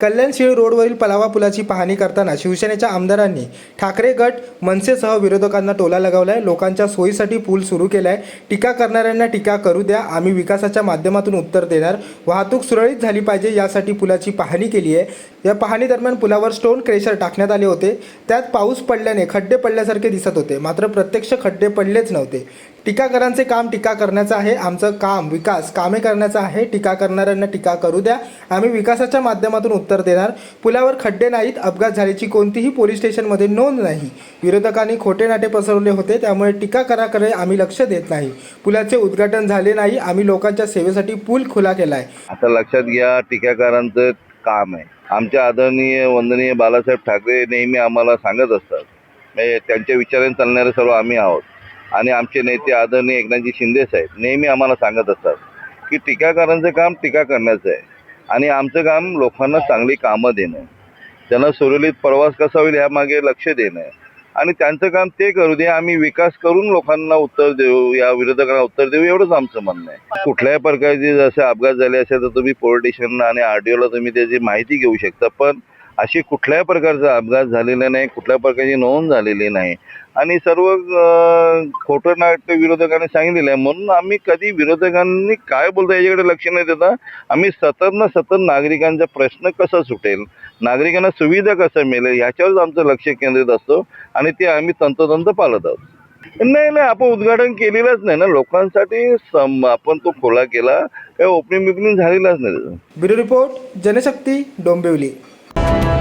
कल्याण शिळ रोडवरील पलावा पुलाची पाहणी करताना शिवसेनेच्या आमदारांनी ठाकरे गट मनसेसह विरोधकांना टोला लगावलाय. लोकांच्या सोयीसाठी पूल सुरू केलाय. टीका करणाऱ्यांना टीका करू द्या. आम्ही विकासाच्या माध्यमातून उत्तर देणार. वाहतूक सुरळीत झाली पाहिजे यासाठी पुलाची पाहणी केली आहे. या पाहणी दरम्यान पुलावर स्टोन क्रेशर टाकण्यात आले होते. त्यात पाऊस पडल्याने खड्डे पडल्यासारखे दिसत होते. मात्र प्रत्यक्ष खड्डे पडलेच नव्हते. टीकाकारांचे काम टीका करण्याचं आहे आमचं काम विकास कामे करण्याचं आहे टीका करणाऱ्यांना टीका करू द्या. आम्ही विकासाच्या माध्यमातून उत्तर देणार. पुलावर खड्डे नाहीत अपघात झाल्याची कोणतीही पोलीस स्टेशनमध्ये नोंद नाही. विरोधकांनी खोटे नाटे पसरवले होते त्यामुळे टीकाकाराकडे आम्ही लक्ष देत नाही. पुलाचे उद्घाटन झाले नाही आम्ही लोकांच्या सेवेसाठी पूल खुला केला आहे आता लक्षात घ्या टीकाकारांचं काम आहे. आमच्या आदरणीय वंदनीय बालासाहेब ठाकरे नेहमी आम्हाला सांगत असतात. म्हणजे त्यांच्या विचाराने चालणारे सर्व आम्ही आहोत. आणि आमचे नेते आदरणीय एकनाथजी शिंदे साहेब नेहमी आम्हाला सांगत असतात की टीकाकारांचं काम टीका करण्याचं आहे. आणि आमचं काम लोकांना चांगली कामं देणं. त्यांना सुरळीत प्रवास कसा होईल ह्यामागे लक्ष देणं. आणि त्यांचं काम ते करू दे आम्ही विकास करून लोकांना उत्तर देऊ या विरोधकांना उत्तर देऊ एवढंच आमचं म्हणणं आहे. कुठल्याही प्रकारचे जसे अपघात झाले असेल तर तुम्ही पोलीस स्टेशन आणि आर टी ओला तुम्ही त्याची माहिती घेऊ शकता पण अशी कुठल्याही प्रकारचा अपघात झालेला नाही कुठल्या प्रकारची नोंद झालेली नाही. आणि सर्व खोटं नाट्य विरोधकांनी सांगितलेलं आहे. म्हणून आम्ही कधी विरोधकांनी काय बोलतो याच्याकडे लक्ष न देता. आम्ही सतत ना सतत नागरिकांचा प्रश्न कसा सुटेल नागरिकांना सुविधा कसं मिळेल याच्यावरच आमचं लक्ष केंद्रित असतो आणि ते आम्ही तंतोतंत पाळत आहोत. नाही नाही आपण उद्घाटन केलेलंच नाही ना. लोकांसाठी आपण तो खोला केला काही ओपनिंग बिपनिंग झालेलाच नाही. Bureau report Janshakti Dombivli. Thank you.